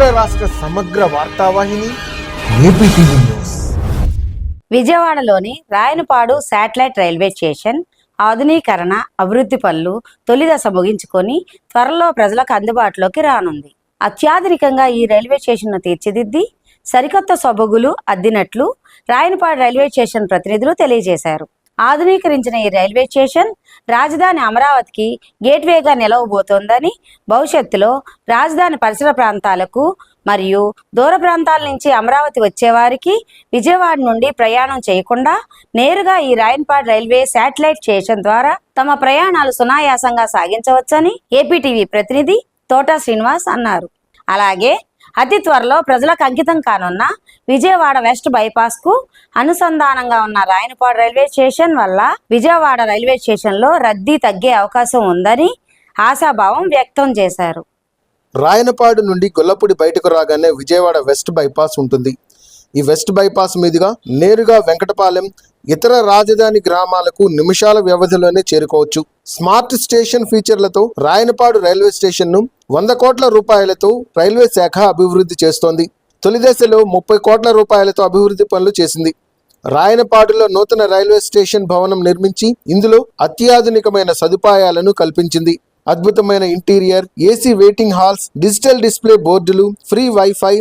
రాష్ట్ర సమగ్ర వార్తావాహిని న్యూస్. విజయవాడలోని రాయనపాడు శాటిలైట్ రైల్వే స్టేషన్ ఆధునీకరణ అభివృద్ధి పనులు తొలి దశ ముగించుకొని త్వరలో ప్రజలకు అందుబాటులోకి రానుంది. అత్యాధునికంగా ఈ రైల్వే స్టేషన్ను తీర్చిదిద్ది సరికొత్త సొబగులు అద్దినట్లు రాయనపాడు రైల్వే స్టేషన్ ప్రతినిధులు తెలియజేశారు. ఆధునీకరించిన ఈ రైల్వే స్టేషన్ రాజధాని అమరావతికి గేట్వేగా నిలవబోతోందని భవిష్యత్తులో రాజధాని పరిసర ప్రాంతాలకు మరియు దూర ప్రాంతాల నుంచి అమరావతి వచ్చేవారికి విజయవాడ నుండి ప్రయాణం చేయకుండా నేరుగా ఈ రాయన్పాడ్ రైల్వే శాటిలైట్ స్టేషన్ ద్వారా తమ ప్రయాణాలు సునాయాసంగా సాగించవచ్చని ఏపీటీవీ ప్రతినిధి తోటా శ్రీనివాస్ అన్నారు. అలాగే అతి త్వరలో ప్రజలకు అంకితం కానున్న విజయవాడ వెస్ట్ బైపాస్కు అనుసంధానంగా ఉన్న రాయనపాడు రైల్వే స్టేషన్ వల్ల విజయవాడ రైల్వే స్టేషన్లో రద్దీ తగ్గే అవకాశం ఉందని ఆశాభావం వ్యక్తం చేశారు. రాయనపాడు నుండి గొల్లపూడి బయటకు రాగానే విజయవాడ వెస్ట్ బైపాస్ ఉంటుంది. ఈ వెస్ట్ బైపాస్ మీదుగా నేరుగా వెంకటపాలెం ఇతర రాజధాని గ్రామాలకు నిమిషాల వ్యవధిలోనే చేరుకోవచ్చు. స్మార్ట్ స్టేషన్ ఫీచర్లతో రాయనపాడు రైల్వే స్టేషన్ను వంద కోట్ల రూపాయలతో రైల్వే శాఖ అభివృద్ధి చేస్తోంది. తొలి దశలో ముప్పై కోట్ల రూపాయలతో అభివృద్ధి పనులు చేసింది. రాయనపాడులో నూతన రైల్వే స్టేషన్ భవనం నిర్మించి ఇందులో అత్యాధునికమైన సదుపాయాలను కల్పించింది. అద్భుతమైన interior AC waiting halls digital display బోర్డులు free wifi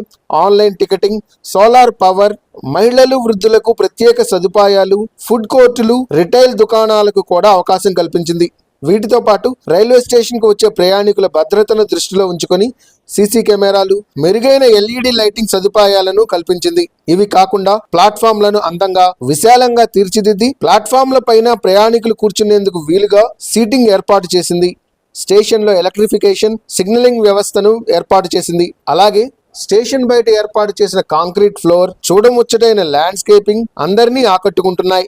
online ticketing solar power మహిళలు వృద్ధులకు ప్రత్యేక సదుపాయాలు ఫుడ్ కోర్టులు రిటైల్ దుకాణాలకు కూడా అవకాశం కల్పించింది. వీటితో పాటు రైల్వే స్టేషన్కు వచ్చే ప్రయాణికుల భద్రతను దృష్టిలో ఉంచుకొని సీసీ కెమెరాలు మెరుగైన ఎల్ఈడి లైటింగ్ సదుపాయాలను కల్పించింది. ఇవి కాకుండా ప్లాట్ఫామ్లను అందంగా విశాలంగా తీర్చిదిద్ది ప్లాట్ఫామ్ల పైన ప్రయాణికులు కూర్చునేందుకు వీలుగా సీటింగ్ ఏర్పాటు చేసింది. స్టేషన్లో ఎలక్ట్రిఫికేషన్ సిగ్నలింగ్ వ్యవస్థను ఏర్పాటు చేసింది. అలాగే స్టేషన్ బయట ఏర్పాటు చేసిన కాంక్రీట్ ఫ్లోర్ చూడముచ్చటైన ల్యాండ్స్కేపింగ్ అందరినీ ఆకట్టుకుంటున్నాయి.